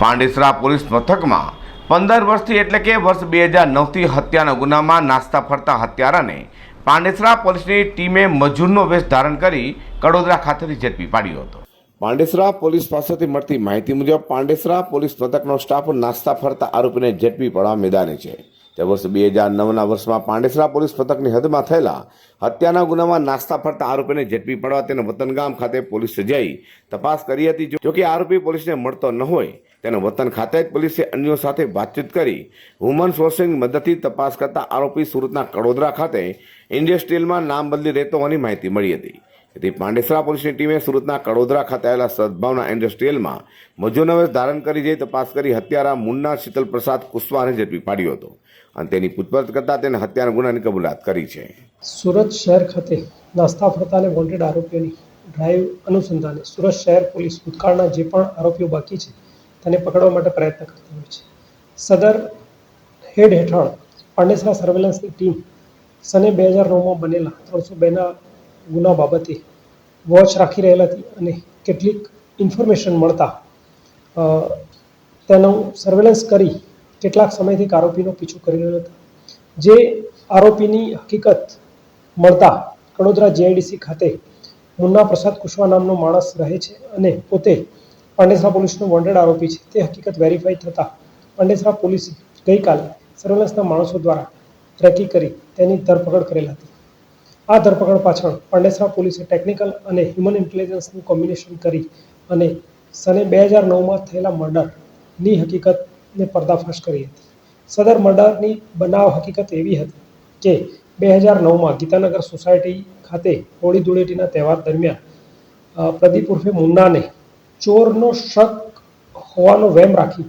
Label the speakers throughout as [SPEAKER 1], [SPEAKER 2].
[SPEAKER 1] Pandesara police મથકમાં પંદર વર્ષથી એટલે કે વર્ષ બે હજાર નવથી હત્યાના ગુનામાં નાસ્તા ફરતા હત્યારાને પાંડેસરા પોલીસની ટીમે મજૂરનો વેશ ધારણ કરી કડોદરા ખાતેથી ઝડપી પાડ્યો હતો. પાંડેસરા પોલીસ પાસેથી મળતી માહિતી મુજબ પાંડેસરા પોલીસ મથકનો સ્ટાફ નાસ્તા ફરતા આરોપીને ઝડપી પડવા મેદાને છે. તે વર્ષ બે હજાર નવના વર્ષમાં પાંડેસરા પોલીસ પથકની હદમાં થયેલા હત્યાના ગુનામાં નાસ્તા ફરતા આરોપીને ઝડપી પડવા તેને વતનગામ ખાતે પોલીસે જઈ તપાસ કરી હતી. જો- જો આરોપી પોલીસને મળતો ન હોય, તેને વતન ખાતે જ પોલીસે અન્યો સાથે વાતચીત કરી હ્યુમન સોર્સિંગ મદદથી તપાસ કરતા આરોપી સુરતના કડોદરા ખાતે ઇન્ડસ્ટ્રીયલમાં નામ બદલી રહેતો હોવાની માહિતી મળી હતી. તેથી પાંડેસરા પોલીસની ટીમે સુરતના કડોદરા ખાતે આવેલા સદભાવના ઇન્ડસ્ટ્રીયલમાં મજૂરનો ધારણ કરી જઈ તપાસ કરી હત્યારા મુન્ના શીતલ પ્રસાદ કુશવાહાને ઝડપી પાડ્યો હતો. અને તેની પૂછપરછ કરતા તેને હત્યાના ગુનાની કબૂલાત કરી છે.
[SPEAKER 2] સુરત શહેર ખાતે નાસ્તા ફરતા અને વોન્ટેડ આરોપીઓની ડ્રાઈવ અનુસંધાને સુરત શહેર પોલીસ ભૂતકાળના જે પણ આરોપીઓ બાકી છે, તેને પકડવા માટે પ્રયત્ન કરતી હોય છે. સદર હેડ હેઠળ પાંડેસરા સર્વેલન્સની ટીમ સને બે હજાર નવમાં બનેલા ત્રણસો બેના ગુના બાબતે વોચ રાખી રહેલ હતી અને કેટલીક ઇન્ફોર્મેશન મળતા તેનું સર્વેલન્સ કરી કેટલાક સમયથી આરોપીનો પીછો કરી રહ્યો હતો. જે આરોપીની હકીકત મળતા કડોદરા જીઆઈડીસી ખાતે મુન્ના પ્રસાદ કુશવા નામનો માણસ રહે છે અને પોતે પાંડેસરા પોલીસનો વોન્ટેડ આરોપી છે. તે હકીકત વેરીફાઈ થતાં પાંડેસરા પોલીસે ગઈકાલે સર્વેલન્સના માણસો દ્વારા રેકી કરી તેની ધરપકડ કરેલ હતી. આ ધરપકડ પાછળ પાંડેસરા પોલીસે ટેકનિકલ અને હ્યુમન ઇન્ટેલિજન્સનું કોમ્બિનેશન કરી અને સને બે હજાર નવમાં થયેલા મર્ડરની હકીકતને પર્દાફાશ કરી હતી. સદર મર્ડરની બનાવ હકીકત એવી હતી કે બે હજાર નવમાં ગીતાનગર સોસાયટી ખાતે હોળી ધૂળેટીના તહેવાર દરમિયાન પ્રદીપ ઉર્ફે મુન્નાને ચોરનો શક હોવાનો વહેમ રાખી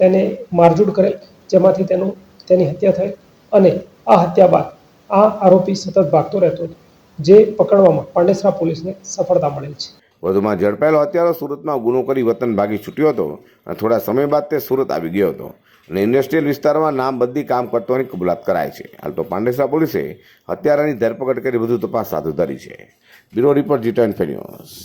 [SPEAKER 2] તેને મારઝૂડ કરેલ, જેમાંથી તેનું, તેની હત્યા થઈ અને આ હત્યા બાદ આ આરોપી સતત ભાગતો રહેતો હતો, જે પકડવામાં પાંડેસરા પોલીસને સફળતા મળેલ છે.
[SPEAKER 1] વધુમાં ઝડપાયેલો હત્યારો સુરતમાં ગુનો કરી વતન ભાગી છૂટ્યો હતો અને થોડા સમય બાદ તે સુરત આવી ગયો હતો. અને ઇન્ડસ્ટ્રીયલ વિસ્તારમાં નામ બદલી કામ કરતો હોવાની કબૂલાત કરાય છે. હાલ તો પાંડેસરા પોલીસે હત્યારાની ધરપકડ કરી વધુ તપાસ હાથ ધરી છે. બ્યુરો રિપોર્ટ જીટન ફેન્યુઝ ન્યૂઝ.